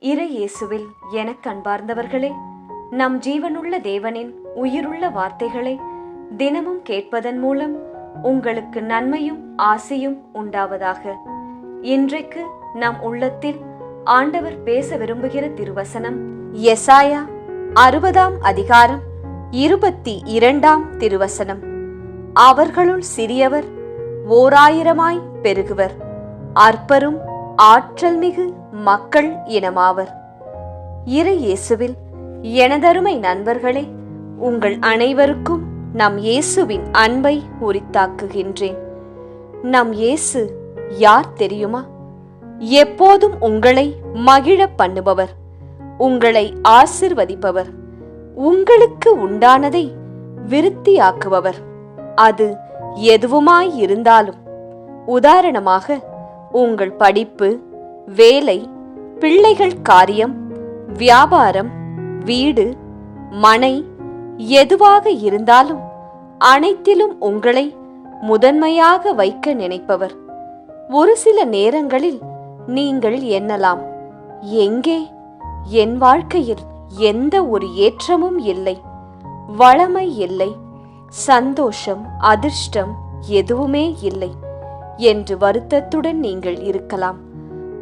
இறை இயேசுவில் எனக் கண்பார்ந்தவர்களே நம் ஜீவனுள்ள தேவனின் உயிருள்ள வார்த்தைகளை தினமும் கேட்பதன் மூலம் உங்களுக்கு நன்மையும் ஆசையும் உண்டாவதாக. இன்றைக்கு நம் உள்ளத்தில் ஆண்டவர் பேச விரும்புகிற திருவசனம் எசாயா அறுபதாம் அதிகாரம் இருபத்தி இரண்டாம் திருவசனம். அவர்களுள் சிறியவர் ஓராயிரமாய் பெருகுவர். அற்பரும் ஆற்றல் மிகு மக்கள் இனமாவர். இறை இயேசுவில் எனதருமை நண்பர்களே உங்கள் அனைவருக்கும் நம் இயேசுவின் அன்பை உரித்தாக்குகின்றேன். நம் இயேசு யார் தெரியுமா? எப்போதும் உங்களை மகிழ பண்ணுபவர் உங்களை ஆசிர்வதிப்பவர் உங்களுக்கு உண்டானதை விருத்தியாக்குபவர். அது எதுவுமாய் இருந்தாலும் உதாரணமாக உங்கள் படிப்பு வேலை பிள்ளைகள் காரியம் வியாபாரம் வீடு மனை எதுவாக இருந்தாலும் அனைத்திலும் உங்களை முதன்மையாக வைக்க நினைப்பவர். ஒரு சில நேரங்களில் நீங்கள் எண்ணலாம் எங்கே? என் வாழ்க்கையில் எந்த ஒரு ஏற்றமும் இல்லை. வளமை இல்லை. சந்தோஷம் அதிர்ஷ்டம் எதுவுமே இல்லை. என்று வருத்தத்துடன் நீங்கள் இருக்கலாம்.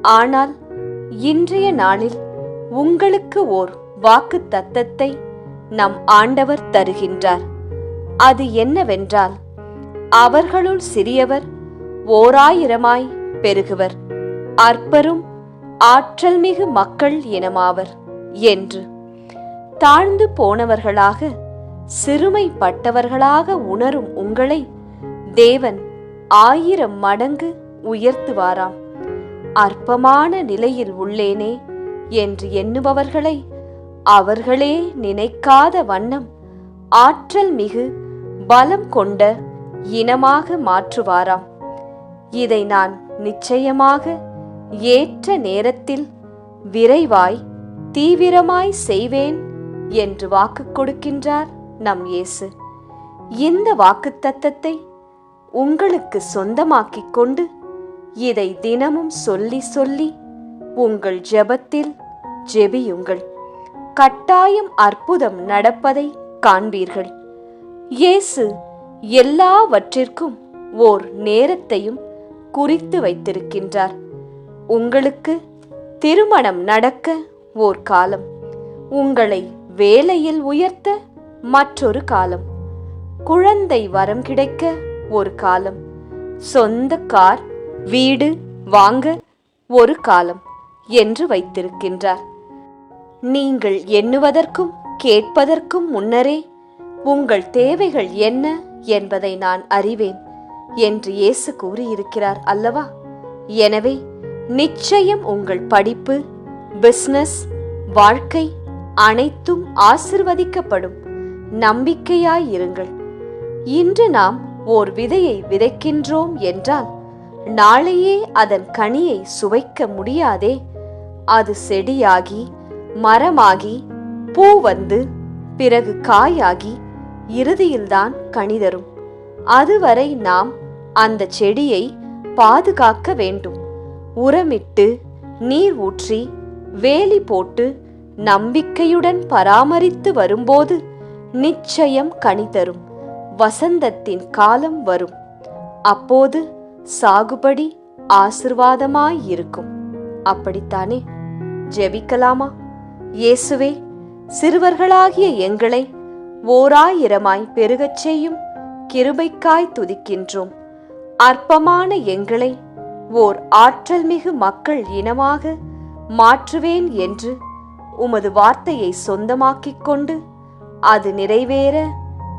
ஆனால் இன்றைய நாளில் உங்களுக்கு ஓர் வாக்கு தத்தத்தை நம் ஆண்டவர் தருகின்றார். அது என்னவென்றால் அவர்களுள் சிறியவர் ஓராயிரமாய் பெருகுவர். அற்பரும் ஆற்றல் மிகு மக்கள் இனமாவர் என்று. தாழ்ந்து போனவர்களாக சிறுமைப்பட்டவர்களாக உணரும் உங்களை தேவன் ஆயிரம் மடங்கு உயர்த்துவாராம். அற்பமான நிலையில் உள்ளேனே என்று எண்ணுபவர்களை அவர்களே நினைக்காத வண்ணம் ஆற்றல் மிகு பலம் கொண்ட இனமாக மாற்றுவாராம். இதை நான் நிச்சயமாக ஏற்ற நேரத்தில் விரைவாய் தீவிரமாய் செய்வேன் என்று வாக்கு கொடுக்கின்றார் நம் இயேசு. இந்த வாக்குத்தத்தத்தை உங்களுக்கு சொந்தமாக்கிக் கொண்டு இதை தினமும் சொல்லி சொல்லி உங்கள் ஜெபத்தில் ஜெபியுங்கள். கட்டாயம் அற்புதம் நடப்பதை காண்பீர்கள். இயேசு எல்லாவற்றிற்கும் ஓர் நேரத்தையும் குறித்து வைத்திருக்கின்றார். உங்களுக்கு திருமணம் நடக்க ஓர் காலம். உங்களை வேலையில் உயர்த்த மற்றொரு காலம். குழந்தை வரம் கிடைக்க ஒரு காலம். சொந்த கார் வீடு வாங்க ஒரு காலம் என்று வைத்திருக்கின்றார். நீங்கள் எண்ணுவதற்கும் கேட்பதற்கும் முன்னரே உங்கள் தேவைகள் என்ன என்பதை நான் அறிவேன் என்று இயேசு கூறியிருக்கிறார் அல்லவா? எனவே நிச்சயம் உங்கள் படிப்பு பிஸ்னஸ் வாழ்க்கை அனைத்தும் ஆசிர்வதிக்கப்படும். நம்பிக்கையாயிருங்கள் இன்று நாம் ஓர் விதையை விதைக்கின்றோம் என்றால் நாளையே அதன் கனியை சுவைக்க முடியாதே. அது செடியாகி மரமாகி பூ வந்து பிறகு காயாகி இறுதியில்தான் கனி தரும். அதுவரை நாம் அந்த செடியை பாதுகாக்க வேண்டும். உரமிட்டு நீர் ஊற்றி வேலி போட்டு நம்பிக்கையுடன் பராமரித்து வரும்போது நிச்சயம் கனி தரும். வசந்தத்தின் காலம் வரும். அப்போது சாகுபடி ஆசிர்வாதமாயிருக்கும். அப்படித்தானே? ஜெபிக்கலாமா? இயேசுவே சிறுவர்களாகிய எங்களை ஓராயிரமாய் பெருகச் செய்யும் கிருபைக்காய் துதிக்கின்றோம். அற்பமான எங்களை ஓர் ஆற்றல் மிகு மக்கள் இனமாக மாற்றுவேன் என்று உமது வார்த்தையை சொந்தமாக்கிக் கொண்டு அது நிறைவேற